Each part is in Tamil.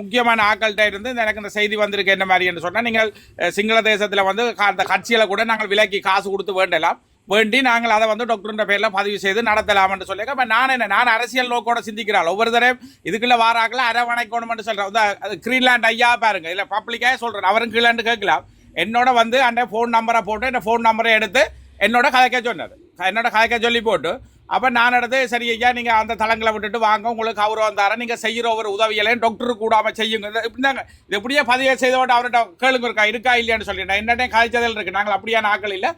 முக்கியமான ஆக்கள்கிட்ட இருந்து எனக்கு இந்த செய்தி வந்திருக்கு என்ன மாதிரி என்று சொன்னால் நீங்கள் சிங்கள தேசத்தில் வந்து அந்த கட்சிகளை கூட நாங்கள் விலைக்கு காசு கொடுத்து வேண்டலாம். வேண்டி நாங்கள் அதை வந்து டாக்டர்ன்ற பேரில் பதிவு செய்து நடத்தலாம் என்று சொல்லி அப்போ நான் என்ன நான் அரசியல் நோக்கோட சிந்திக்கிறாள். ஒவ்வொரு தடவையும் இதுக்குள்ள வாராக்கள் அரவணைக்கணும்னு சொல்கிறேன் அது கிரீன்லாண்ட் ஐயா பாருங்க இல்லை பப்ளிக்காக சொல்கிறேன் அவரும் கீழாண்டு கேட்கலாம். என்னோட வந்து அந்த ஃபோன் நம்பரை போட்டு இந்த ஃபோன் நம்பரை எடுத்து என்னோட கதைக்க சொன்னது என்னோட கதைக்க சொல்லி போட்டு அப்போ நான் எடுத்து சரி ஐயா நீங்கள் அந்த தளங்களை விட்டுட்டு வாங்க உங்களுக்கு கௌரவம் தரேன் நீங்கள் செய்கிற ஒரு உதவிகளையும் டாக்டர் கூடாமல் செய்யுங்க. இந்தாங்க இது எப்படியே பதிவு செய்தோட அவர்கிட்ட கேளுங்க இருக்கா இருக்கா இல்லையான்னு சொல்லி நான் என்னடே கதைச்சதில் இருக்கு நாங்கள் அப்படியான ஆக்கள் இல்லை.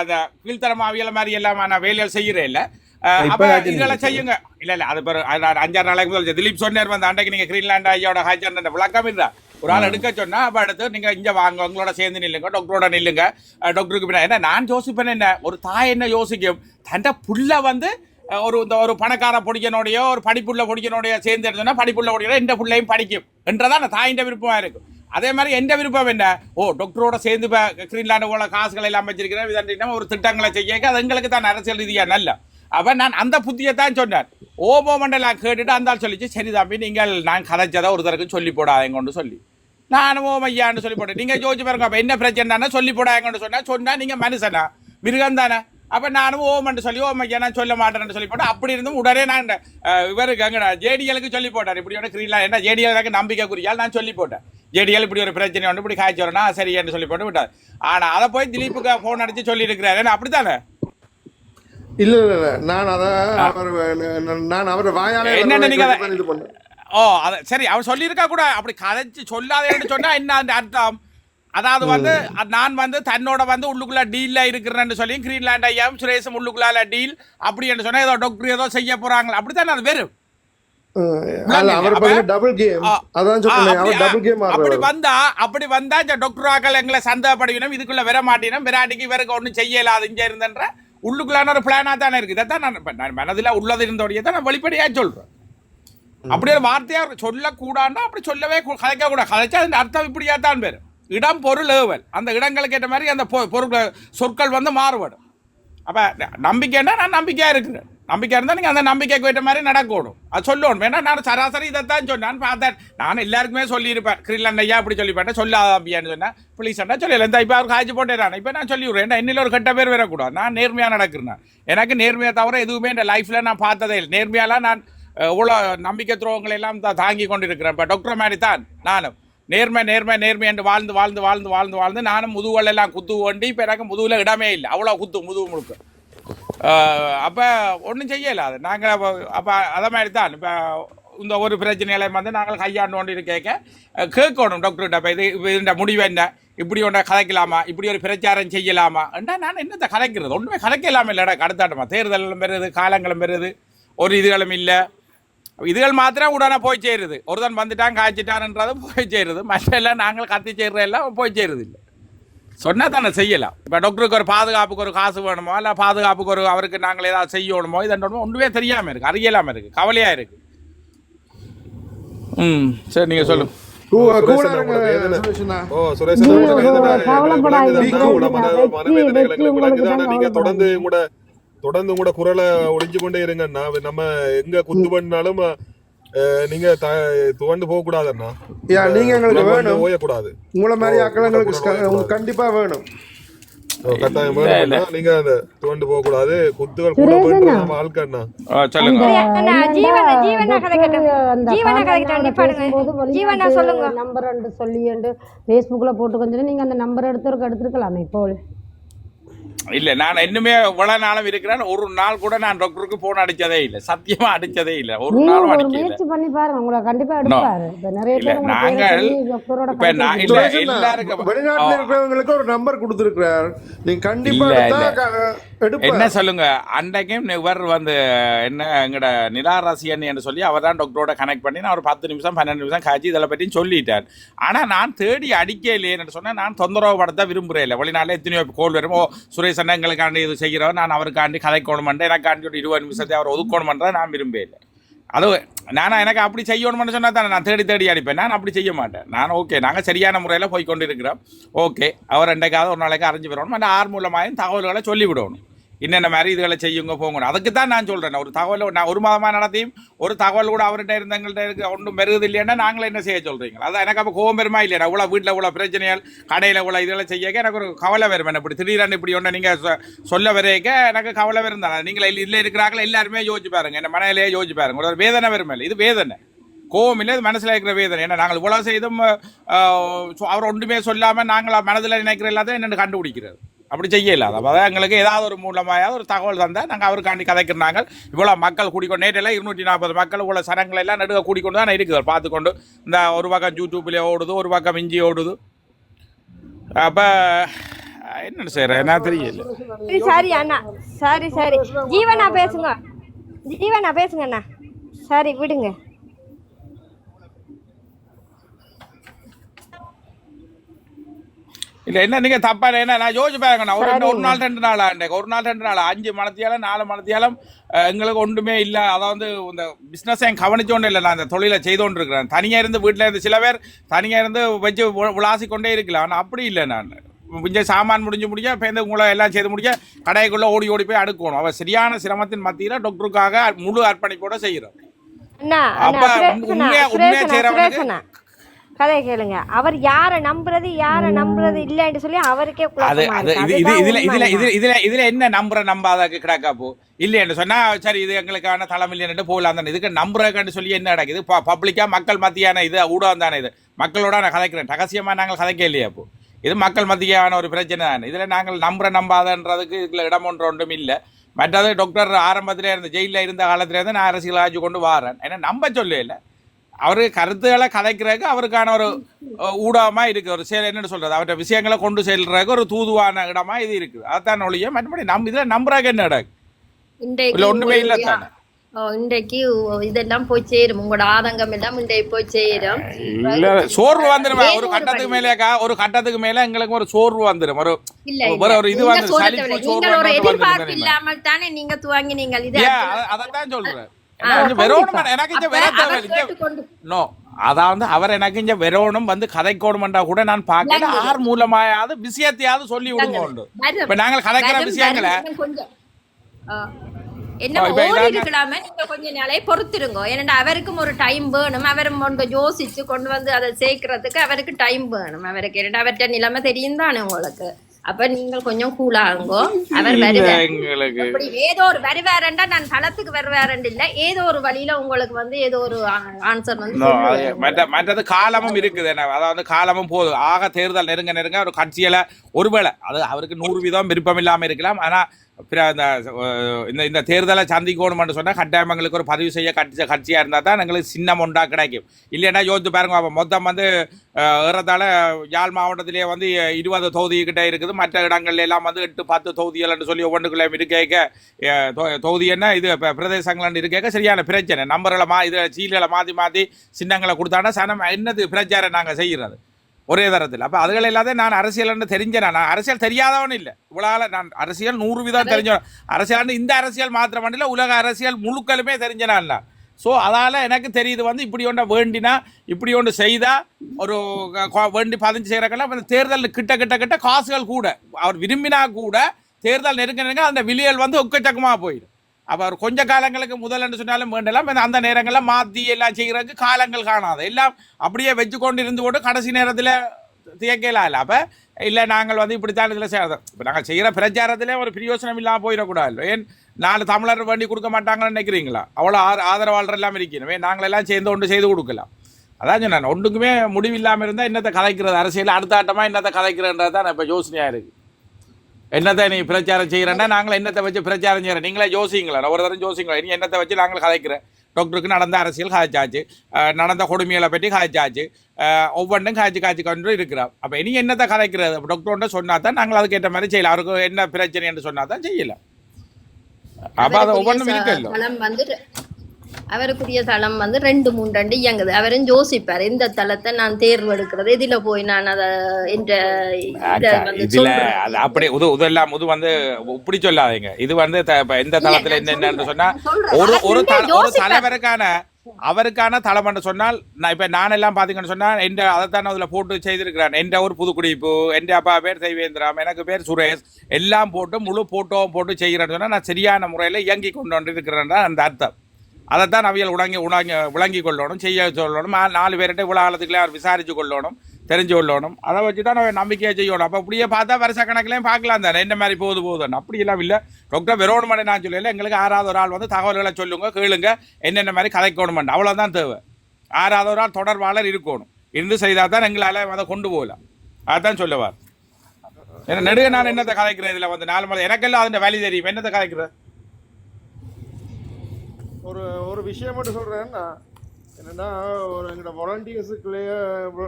அந்த கீழ்த்தரம் அவியல் மாதிரி எல்லாம் நான் வேலைகள் செய்கிறேன் இல்லை. அப்போ இதெல்லாம் செய்யுங்க. இல்லை இல்லை அது அஞ்சாறு நாளைக்கு முதல் திலீப் சொன்னார் வந்து அன்றைக்கு நீங்கள் கிரீன்லாண்ட் ஐயாவோட ஹாஜர் விளக்கம் இல்லை. ஒரு ஆள் எடுக்க சொன்னா அப்போ அடுத்து நீங்கள் இங்கே வாங்க உங்களோட சேர்ந்து நில்லுங்க டாக்டரோட நில்லுங்க. டாக்டருக்கு பின்ன ஏன்னா நான் யோசிப்பேன் என்ன? ஒரு தாய் என்ன யோசிக்கும்? தண்ட புள்ள வந்து ஒரு இந்த ஒரு பணக்கார பொடிக்கனோடையோ ஒரு படிப்புள்ள பொடிக்கனோடைய சேர்ந்து எடுத்தோன்னா படிப்புள்ள பொடிக்கனோ எந்த பிள்ளையும் படிக்கும். என்றதான் அந்த தாயின் விருப்பமாக இருக்கும். அதே மாதிரி எந்த விருப்பம் என்ன? ஓ டாக்டரோட சேர்ந்து இப்போ கிரீன்லாண்டு போல காசுகளை எல்லாம் வச்சிருக்கிறேன் இதன் ஒரு திட்டங்களை செய்ய அது எங்களுக்கு தான் அரசியல் ரீதியாக நல்ல. அப்ப நான் அந்த புத்தியை தான் சொன்னேன். ஓபோ மண்டலம் கேட்டுட்டு அந்த ஆள் சொல்லிச்சு சரி தம்பி நீங்கள் நான் கதைச்சதை ஒரு தடவை சொல்லி போடாதீங்கன்னு சொல்லி. நானும் ஐயான்னு சொல்லி போட்டேன் நீங்க ஜோதிச்சு பாருங்க அப்ப என்ன பிரச்சனைனா சொல்லி போடாங்கன்னு சொன்னா சொன்னா நீங்க மனுஷனா? மிருகம் தானே? அப்ப நானும் ஓமன்னு சொல்லி ஓம் ஐயா நான் சொல்ல மாட்டேன்னு சொல்லி போட்டேன் அப்படி இருந்தும் உடனே நான் இவருக்கு அங்க ஜேடிஎலுக்கு சொல்லி போட்டார். இப்படி ஒன்று கிரீன்லாம் என்ன ஜேடிஎல் எனக்கு நம்பிக்கை குறியால் நான் சொல்லி போட்டேன். ஜேடிஎல் இப்படி ஒரு பிரச்சனை ஒன்று இப்படி காய்ச்சி வரணும் சரி என்று சொல்லி போட்டு விட்டார். ஆனா அதை போய் திலீப்புக்கு ஃபோன் அடிச்சு சொல்லி இருக்கிறாரு. ஏன்னா அப்படித்தானே? இல்ல இல்ல இல்ல. நான் அத அவர் நான் அவர் வாயாலே என்னன்னு நீங்க தான் இது பண்ணேன். ஓ அத சரி அவர் சொல்லியிருக்கா கூட அப்படி கதைச்சு சொல்லாதேன்னு சொன்னா என்ன அந்த அர்த்தம்? அதாவது வந்து நான் வந்து தன்னோட வந்து உள்ளுக்குள்ள டீல்ல இருக்கிறேன்னு சொல்லி கிரீன்லாண்ட் ஐயாவும் சுரேஷும் உள்ளுக்குள்ள டீல் அப்படி என்று சொன்னா ஏதோ டாக்டர் ஏதோ செய்ய போறாங்களா அப்படித்தானே அது வெறும்? அப்படி- வந்தா அப்படி வந்தா இந்த டாக்டர் ஆக்கள் எங்களை சந்தேகப்படுவினோம் இதுக்குள்ள வர மாட்டினோம் விராட்டிக்கு இவருக்கு ஒன்றும் செய்யலாது இங்க இருந்தன்ற உள்ளுக்குள்ளான ஒரு பிளானா தானே இருக்கு. இதைத்தான் நான் மனதில் உள்ளது இருந்தோடைய தான் நான் வெளிப்படையா சொல்றேன். அப்படி ஒரு வார்த்தையா சொல்லக்கூடாண்டா அப்படி சொல்லவே கதைக்க கூடாது கதைச்சா அதன் அர்த்தம் இப்படியா தான் பேர் இடம் பொருள் ஏவல் அந்த இடங்களுக்கு ஏற்ற மாதிரி அந்த பொ- பொருள் சொற்கள் வந்து மாறுபடும் அப்போ நம்பிக்கைன்னா நான் நம்பிக்கையாக இருக்கிறேன் நம்பிக்கை இருந்தால் நீங்கள் அந்த நம்பிக்கைக்கு ஏற்ற மாதிரி நடக்கணும் அது சொல்லணும் வேணா நான் சராசரி இதைத்தான் சொன்னேன் பார்த்தேன் நான் எல்லாருக்குமே சொல்லியிருப்பேன் கிரில்லன் ஐயா அப்படி சொல்லிப்பேன் சொல்லாத அம்பியான்னு சொன்னேன் ப்ளீஸ் அண்ணா சொல்லல இந்த இப்போ அவர் காய்ச்சி போட்டேன் இப்போ நான் சொல்லி விடுறேன் என்னில் ஒரு கெட்ட பேர் வரக்கூடாது நான் நேர்மையாக நடக்கிறேன் எனக்கு நேர்மையாக தவிர எதுவுமே இந்த லைஃப்பில் நான் பார்த்ததே இல்லை நேர்மையாலாம் நான் இவ்வளோ நம்பிக்கை துரோகங்களை எல்லாம் தான் தாங்கி கொண்டிருக்கிறேன். இப்போ டாக்டர் மாதிரி தான் நானும். நேர்மை நேர்மை நேர்மை என்று வாழ்ந்து வாழ்ந்து வாழ்ந்து வாழ்ந்து வாழ்ந்து நானும் முதுகுகள் எல்லாம் குத்து வண்டி இப்போ எனக்கு முதுகில் இடமே இல்லை. அவ்வளோ குத்து முதுகு முழுக்க. அப்போ ஒன்றும் செய்யலை அது. நாங்கள் அப்போ அதை மாதிரி தான் இப்போ இந்த ஒரு பிரச்சனைகளை வந்து நாங்கள் கையாண்டு கொண்டு கேட்க கேட்கணும் டாக்டர்கிட்ட இப்போ இது இப்போ இந்த முடிவு என்ன? இப்படி ஒன்றை கதைக்கலாமா இப்படி ஒரு பிரச்சாரம் செய்யலாமா? என்றா நான் என்னத்தை கதைக்கிறது ஒன்றுமே கதைக்கலாமே இல்லைடா. கடத்தாட்டமா தேர்தலும் பெறுது காலங்களும் பெறுது ஒரு இதுகளும் இல்லை. இதுகள் மாத்திரம் உடனே போய் சேருது ஒருத்தன் வந்துட்டான் காய்ச்சிட்டான்ன்றது போய் சேருது மற்ற எல்லாம் நாங்கள் கத்தி சேர்ற எல்லாம் போய் சேருது இல்லை சொன்னா தானே செய்யலாம் இப்போ டாக்டருக்கு ஒரு பாதுகாப்புக்கு ஒரு காசு வேணுமோ இல்லை பாதுகாப்புக்கு ஒரு அவருக்கு நாங்கள் ஏதாவது செய்யணுமோ இதன்றமோ ஒன்றுமே தெரியாமல் இருக்கு அறியலாமல் இருக்கு கவலையாக இருக்கு ம் சரி நீங்கள் சொல்லுங்க கூ- சுரேஷ் கூட அண்ணா, இருங்க, உங்களுக்கு எதுனா? சுரேஷ் அண்ணா. ஓ சுரேஷ் நீங்க அண்ணா, உங்களுக்கு எதுனா? கவலைப்படாதீங்க. விளங்குது, வெற்றி, உங்களோட மன- வெற்றி, மனவேதனைகள் வெற்றி எங்களுக்கு விளங்குது. ஆனா உங்களுக்கு நீங்க தான் தொடர்ந்து கூட தொடர்ந்து கூட குரலை ஒழிஞ்சு கொண்டே இருங்கண்ணா நம்ம எங்க குத்து பண்ணாலும் நீங்க த- துவண்டு போக கூடாதுண்ணா நீங்க எங்களுக்கு வேணும். ஓயக்கூடாது. உங்களை மாதிரி ஆக்கள் எங்களுக்கு. கண்டிப்பா வேணும். ஓ, கட்டாயம் வேணும்ண்ணா. நீங்க அந்த துவண்டு போக கூடாது குத்துகள் கூட சுரேஷ் போயிட்டு அண்ணா. நம்ம ஆட்கண்ணா ஆ, சொல்லுங்க. நம்பர் சொல்லி ஃபேஸ்புக்கில் போட்டு கொஞ்சம் நீங்க அந்த நம்பர் எடுத்து எடுத்துருக்கலாமே இப்போ இல்லை நான் இன்னுமே இவ்வளவு நாளும் இருக்கிறேன். ஒரு நாள் கூட நான் டாக்டருக்கு போன் அடிச்சதே இல்லை. சத்தியமா அடிச்சதே இல்லை. ஒரு நாளும் அடிக்கல. முயற்சி பண்ணி பாருங்க. உங்களை கண்டிப்பா எடுப்பாரு. நிறைய நாங்கள் இப்ப நான் இல்ல, எல்லாருக்கும் வெளிநாட்டுல. இருக்கிறவங்களுக்கு ஒரு நம்பர் கொடுத்திருக்கிறார். நீங்க கண்டிப்பா என்ன சொல்லுங்க அன்றைக்கும் இவர் வந்து என்ன எங்கட நிலாராசியன் என்று சொல்லி அவர் தான் டாக்டரோட கனெக்ட் பண்ணி நான் ஒரு பத்து நிமிஷம் பன்னெண்டு நிமிஷம் காய்ச்சி இதில் பற்றி சொல்லிட்டார். ஆனால் நான் தேடி அடிக்கலையேன்னு சொன்னால் நான் தொந்தரவு படுத்த விரும்புறேன் இல்லை. வெளிநாட்டில் எத்தனையோ கோல் வரும். ஓ சுரேஷ் அண்ணா எங்களுக்காண்டி இது செய்கிறோம். நான் அவருக்காண்டி கதைக்கணும் எனக்காண்டி ஒரு இருபது நிமிஷத்தை அவர் ஒதுக்கணுமன்றதை நான் விரும்பவே இல்லை. அது நானா எனக்கு அப்படி செய்யணும்னு சொன்னால் தானே நான் தேடி தேடி அடிப்பேன். நான் அப்படி செய்ய மாட்டேன். நான் ஓகே நாங்கள் சரியான முறையில் போய் கொண்டு இருக்கிறோம் ஓகே அவர் ரெண்டைக்காவது ஒரு நாளைக்கு அறிஞ்சு வரணும் அந்த ஆறு மூலமாயும் தகவல்களை சொல்லி விடணும் என்னென்ன மாதிரி இதுகளை செய்யுங்க போங்க. அதுக்கு தான் நான் சொல்கிறேன் ஒரு தகவல் நான் ஒரு மாதமாக நடத்தியும் ஒரு தகவல் கூட அவர்கிட்ட இருந்து எங்கள்கிட்ட இருக்கு ஒன்றும் பெருகுது இல்லைன்னா நாங்களே என்ன செய்ய சொல்கிறீங்க அதான் எனக்கு அப்போ கோவம் பெருமா இல்லையா? இவ்வளோ வீட்டில் இவ்வளோ பிரச்சனைகள் கடையில் இவ்வளோ இதெல்லாம் செய்யக்க எனக்கு ஒரு கவலை வரும் என்ன இப்படி. திடீரென்னு இப்படி ஒன்று நீங்கள் சொ- சொல்ல வரைக்க எனக்கு கவலை வரும் தானே. நீங்கள் இல்லை இருக்கிறாங்களே எல்லாருமே யோசிச்சு பாருங்க. என்ன மனையிலேயே யோசிச்சு பாருங்க. ஒரு வேதனை வரும் இல்லை. இது வேதனை. கோவம் இல்லை இது மனசில் இருக்கிற வேதனை. ஏன்னா நாங்கள் இவ்வளோ செய்தும் அவர் ஒன்றுமே சொல்லாமல் நாங்கள் மனதில் நினைக்கிற எல்லாத்தையும் என்னென்னு கண்டுபிடிக்கிறது அப்படி செய்யல. அதாவது எங்களுக்கு ஏதாவது ஒரு மூலமாயாவது ஒரு தகவல் தந்தால் நாங்கள் அவருக்காண்டி கதைக்கிறாங்க இவ்வளோ மக்கள் கூடிக்கொண்டு நேற்றெல்லாம் இருநூற்றி நாற்பது மக்கள் இவ்வளோ சனங்களை எல்லாம் நடுக கூடிக்கொண்டு தான் இருக்குது. பார்த்துக்கொண்டு இந்த ஒரு பக்கம் யூடியூப்லேயே ஓடுது ஒரு பக்கம் இஞ்சி ஓடுது. அப்போ என்ன செய்யற என்ன தெரியல. சரி சரி அண்ணா. சரி சரி. ஜீவனா பேசுங்க. ஜீவனா பேசுங்க அண்ணா. சரி விடுங்க. இல்ல என்ன நீங்க தப்பா இல்லை. என்ன நான் யோசிச்சு பாருங்க நான் ஒரு ஒரு நாள் ரெண்டு நாள் ஆண்டேன் ஒரு நாள் ரெண்டு நாள் அஞ்சு மணத்தியாலும் நாலு மணத்தியாலும் எங்களுக்கு ஒன்றுமே இல்லை. அதாவது இந்த பிஸ்னஸ் என் கவனிச்சோண்டு இல்லை நான் அந்த தொழிலை செய்தோண்டு இருக்கிறேன் தனியாக இருந்து வீட்டில் இருந்து சில பேர் தனியாக இருந்து வச்சு விளாசி கொண்டே இருக்கலாம். ஆனால் அப்படி இல்லை நான். முடிஞ்ச சாமான் முடிஞ்சு முடிஞ்ச பேருந்து உங்களை எல்லாம் செய்து முடிஞ்ச கடைக்குள்ளே ஓடி ஓடி போய் அடுக்கணும். அவள் சரியான சிரமத்தின் மத்தியில் டாக்டருக்காக முழு அர்ப்பணிப்போட செய்கிறோம் அண்ணா அப்ப உண்மையா- உண்மையா அண்ணா. கதையை கேளுங்க. அவர் யாரை நம்புறது யாரை நம்புறது இல்லைன்னு சொல்லி அவருக்கே அது. இது இதுல இதுல இதுல இதுல இதுல என்ன நம்புற நம்பாதாக்கு கிடக்கா போ? இல்லைன்னு சொன்னா சரி இது எங்களுக்கான தளம் இல்லைன்னு போகலாம் தானே. இதுக்கு நம்புறதுன்னு சொல்லி என்ன நடக்குது? பப்ளிக்கா மக்கள் மத்தியான இது ஊடகம் தானே இது. மக்களோட நான் கதைக்கிறேன். ரகசியமா நாங்கள் கதைக்க இல்லையா அப்போ இது மக்கள் மத்தியான ஒரு பிரச்சனை தானே. இதுல நாங்கள் நம்புற நம்பாதன்றதுக்கு இதுல இடம் ஒன்று ஒன்றும் இல்லை. மற்றது டாக்டர் ஆரம்பத்திலே இருந்த ஜெயிலில் இருந்த காலத்துல இருந்து நான் அரசியல் ஆட்சி கொண்டு வாரேன். ஏன்னா நம்ப சொல்ல இல்லை அவரு கருத்துக்களை கதைக்கிறதுக்கு அவருக்கான ஒரு ஊடகமா இருக்கு. ஒரு செயல் என்னன்னு சொல்றது. அவர்கிட்ட விஷயங்களை கொண்டு செல்றதுக்கு ஒரு தூதுவான இடமா இது இருக்குது. அதான் ஒழிய மற்றபடி நம்ம இதுல நம்புறாங்க என்ன இல்ல ஒண்ணுமே இல்ல தானே இன்றைக்கு இதெல்லாம் போய் சேரும். உங்களோட ஆதங்கம் எல்லாம் இன்றைக்கு போய் சேரும். இல்ல சோர்வு வந்துடும் ஏதோ ஒரு கட்டத்துக்கு. மேலேக்கா? ஒரு கட்டத்துக்கு மேல எங்களுக்கு ஒரு சோர்வு வந்துடும் ஒரு இல்ல ஒரு-. ஒரு இது வந்து. சோர்வு நீங்கள் இல்லாமல் தானே நீங்க துவங்கினீங்க இதை ஏன்? அத- அதைத்தான் சொல்றேன். கொஞ்சம் அவர் அதாவது அவர் எனக்கு இங்க வெறோணும் வந்து கதைக்கோணும்ன்றா கூட நான் பார்க்கல. ஆர் மூலமாயாவது விஷயத்தையாவது சொல்லி விடுங்க. இப்ப நாங்கள் கதைக்கிற விஷயங்களை கொஞ்சம். என்ன ஆ, இப்ப ஓடி இதாங்க- இருக்கலாமே நீங்க கொஞ்ச நாளே பொறுத்திருங்க. ஏன்னா அவருக்கும் ஒரு டைம் வேணும். அவரும் கொண்டு யோசிச்சு கொண்டு வந்து அதை சேர்க்கறதுக்கு அவருக்கு டைம் வேணும். அவருக்கு அவர்கிட்ட நிலைமை தெரியும் தானே உங்களுக்கு. அப்ப நீங்கள் கொஞ்சம் கூலாகுங்கோ அவர் வருவார். ஏதோ ஒரு வருவாரண்டா நான் தளத்துக்கு வருவாரண்டு இல்ல. ஏதோ ஒரு வழியில உங்களுக்கு வந்து ஏதோ ஒரு ஆன்சர் வந்து மற்றது காலமும் இருக்குது. அதாவது காலமும் போதும் ஆக தேர்தல் நெருங்க நெருங்க ஒரு கட்சியில ஒருவேளை அது அவருக்கு நூறு வீதம் விருப்பம் இல்லாம இருக்கலாம். ஆனா அந்த இந்த இந்த தேர்தலை சந்திக்கணும்னு சொன்னால் கட்டாயம் எங்களுக்கு ஒரு பதிவு செய்ய கட்சி கட்சியாக இருந்தால் தான் எங்களுக்கு சின்னம் ஒன்றா கிடைக்கும். இல்லைன்னா யோசித்து பாருங்க மொத்தம் வந்து அஹ், ஏறத்தாழ யாழ் மாவட்டத்திலே வந்து இருபது தொகுதிகிட்டே இருக்குது. மற்ற இடங்கள்ல எல்லாம் வந்து எட்டு பத்து தொகுதிகள் சொல்லி ஒவ்வொன்றுக்குள்ளே இருக்க தொ- தொகுதி என்ன? இது இப்போ பிரதேசங்கள் இருக்க சரியான பிரச்சனை. நம்பர்களை மா இது சீல்களை மாற்றி மாற்றி சின்னங்களை கொடுத்தாங்கன்னா சனம் என்னது பிரச்சாரம் நாங்கள் செய்கிறது ஒரே தரத்தில். அப்போ அதுகள் எல்லாத்தையும் நான் அரசியல்னு தெரிஞ்சேன் நான் அரசியல் தெரியாதவன் இல்லை. இவ்வளோ நான் அரசியல் நூறு வீதம் தெரிஞ்சவன். அரசியல் இந்த அரசியல் மாத்திரம் இல்லை உலக அரசியல் முழுக்களுமே தெரிஞ்சனான் நான் ஸோ அதால் எனக்கு தெரியுது வந்து இப்படி ஒன்றை வேண்டினா இப்படி ஒன்று செய்தால் ஒரு வேண்டி பதிஞ்சு செய்கிறக்கெல்லாம் இந்த தேர்தல் கிட்ட கிட்ட கிட்ட காசுகள் கூட. அவர் விரும்பினா கூட தேர்தல் நெருங்க நெருங்க அந்த விலையல் வந்து ஒக்கச்சக்கமாக போயிடும். அவர் கொஞ்ச காலங்களுக்கு முதல்னு சொன்னாலும் வேண்டலாம். அந்த- நேரங்களில் மாற்றி எல்லாம் செய்கிறதுக்கு காலங்கள் காணாது. எல்லாம் அப்படியே வச்சு கொண்டு இருந்து கொண்டு கடைசி நேரத்தில் தியக்கலாம் இல்லை. அப்போ இல்லை நாங்கள் வந்து இப்படித்தான் இதில் செய்யறது. இப்போ நாங்கள் செய்கிற பிரச்சாரத்திலே ஒரு பிரயோசனம் இல்லாமல் போயிடக்கூடாது. ஏன்? நாலு தமிழர் வேண்டி கொடுக்க மாட்டாங்கன்னு நினைக்கிறீங்களா? அவ்வளோ ஆ ஆதரவாளர் எல்லாம் இருக்கணுமே. நாங்களெல்லாம் சேர்ந்து ஒன்று செய்து கொடுக்கலாம். அதான் சொன்னேன் ஒன்றுக்குமே முடிவில்லாமல் இருந்தால் என்னத்தை கலைக்கிறது? அரசியல் அடுத்த ஆட்டமாக என்னத்தை கலைக்கிறதுன்றது தான் இப்போ யோசனையாக இருக்குது என்னத்தை நீ பிரச்சாரம் செய்கிறேன்னா நாங்கள் என்னத்தை வச்சு பிரச்சாரம் செய்கிறேன் நீங்களே யோசிங்களா ஒரு தரம் யோசிங்களா நீ என்னத்தை வச்சு நாங்கள் கதைக்கிறேன் டாக்டருக்கு நடந்த அரசியல் காய்ச்சாச்சு. நடந்த கொடுமைகளை பற்றி காய்ச்சாச்சு. ஒவ்வொன்றும் காய்ச்சி காய்ச்சி கொண்டு இருக்கிறோம் அப்போ இனி என்னத்தை கதைக்கிறது? டாக்டர்கிட்ட சொன்னா தான் நாங்கள் அதுக்கு ஏற்ற மாதிரி செய்யலாம். அவருக்கு என்ன பிரச்சனைன்னு சொன்னா தான் செய்யலாம். அப்போ அது ஒவ்வொன்றும் வந்து ரெ- அவருக்குரிய தளம் வந்து ரெண்டு மூணு ரெண்டு இயங்குது. அவரும் யோசிப்பார் இந்த தளத்தை நான் தேர்வு எடுக்கிறது இதுல போய் நான் அதை இதுல அப்படி உது இதெல்லாம் இது வந்து இப்படி சொல்லாதீங்க. இது வந்து த- இப்ப எந்த தளத்துல என்ன என்னன்னு சொன்னா. ஒரு ஒரு ஒரு. தலைவருக்கான அவருக்கான தளம் சொன்னால் நான் இப்போ நான் எல்லாம் பார்த்தீங்கன்னு சொன்னால் எந்த அதைத்தான் அதில் போட்டு செய்திருக்கிறேன். எந்த ஊர் புதுக்குடிப்பு எந்த அப்பா பேர் தெய்வேந்திரம் எனக்கு பேர் சுரேஷ். எல்லாம் போட்டு முழு போட்டோவும் போட்டு செய்கிறேன்னு சொன்னால் நான் சரியான முறையில் இயங்கி கொண்டு வந்து இருக்கிறேன் அந்த அர்த்தம். அதைத்தான் அவியல் உணங்கி உணங்கி விளங்கி கொள்ளணும் செய்ய சொல்லணும். நாலு பேர்கிட்ட இவ்வளோ காலத்துக்குள்ளே அவர் விசாரித்து கொள்ளணும் தெரிஞ்சு கொள்ளணும். அதை வச்சு தான் நம்ம நம்பிக்கையை செய்யணும். அப்போ அப்படியே பார்த்தா வருஷ கணக்குலையும் பார்க்கலாம் தானே. என்ன மாதிரி போகுது போகுதுன்னு. அப்படியெல்லாம் இல்லை. டாக்டர் விரோணமனை நான் சொல்லலை. எங்களுக்கு ஆறாவது ஒரு ஆள் வந்து தகவல்களை சொல்லுங்க கேளுங்க. என்னென்ன மாதிரி கதைக்கணுமெண்ட் அவ்வளோதான் தேவை. ஆறாவது ஒரு ஆள் தொடர்பாளர் இருக்கணும். இருந்து செய்தால் தான் எங்களால் அதை கொண்டு போகலாம் அதான் சொல்லுவார். ஏன்னா நெடுக நான் என்னத்தை கதைக்கிறேன் இதில் வந்து? நாலு மலை. எனக்கெல்லாம் அதில் வேலை தெரியும். என்னத்தை கதைக்கிறேன்? ஒரு ஒரு விஷயம் மட்டும் சொல்கிறேன்னா என்னன்னா ஒரு எங்களோட வாலண்டியர்ஸுக்குள்ளேயே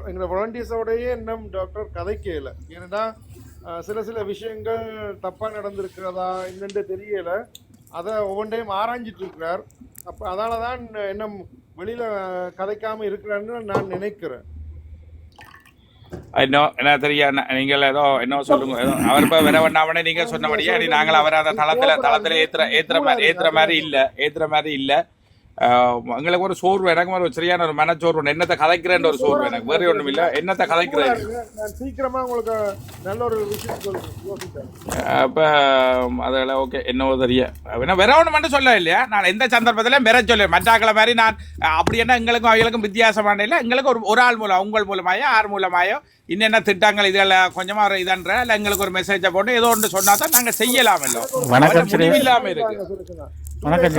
எங்களோட வாலண்டியர்ஸோடையே இன்னும் டாக்டர் கதைக்கல. ஏன்னா சில சில விஷயங்கள் தப்பாக நடந்திருக்கிறதா என்னென்று தெரியலை. அதை ஒவ்வொன்றையும் ஆராய்ஞ்சிட்டு இருக்கிறார். அப்போ அதனால தான் இன்னும் வெளியில் கதைக்காமல் இருக்கிறான்னு நான் நினைக்கிறேன். இன்னும் என்ன தெரியா நீங்கள் ஏதோ என்ன சொல்லுங்க ஏதோ அவர் இப்போ வர வேண்டாமனே நீங்க சொன்னபடியே நாங்கள் அவர் அந்த தளத்துல தளத்துல ஏத்துற ஏத்துற மாதிரி ஏத்துற மாதிரி இல்ல ஏத்துற மாதிரி இல்ல. எங்களுக்கு ஒரு சோர்வு எனக்கு ஒரு சரியான ஒரு மனச்சோர்வு என்னத்தை கதைக்கிறேன்ற ஒரு சோர்வு எனக்கு. வேற ஒண்ணும் இல்ல. என்னத்தை கதைக்கிறது நான் சீக்கிரமா உங்களுக்கு நல்ல ஒரு அப்ப அதில் ஓகே என்னவோ தெரிய என்ன வேற ஒன்று மட்டும் சொல்ல இல்லையா? நான் எந்த சந்தர்ப்பத்திலும் வேற சொல்ல மற்றாக்களை மாதிரி நான் அப்படி என்ன எங்களுக்கும் அவங்களுக்கும் வித்தியாசமான இல்லை. எங்களுக்கு ஒரு ஒரு ஆள் மூலம் உங்கள் மூலமாயோ ஆறு மூலமாயோ இன்னென்ன திட்டங்கள் இதில் கொஞ்சமா ஒரு இதன்ற இல்லை எங்களுக்கு ஒரு மெசேஜை போட்டு ஏதோ ஒன்று சொன்னா தான் நாங்கள் செய்யலாம் இல்லை வணக்கம். இல்லாமல் இருக்கு. வணக்கம்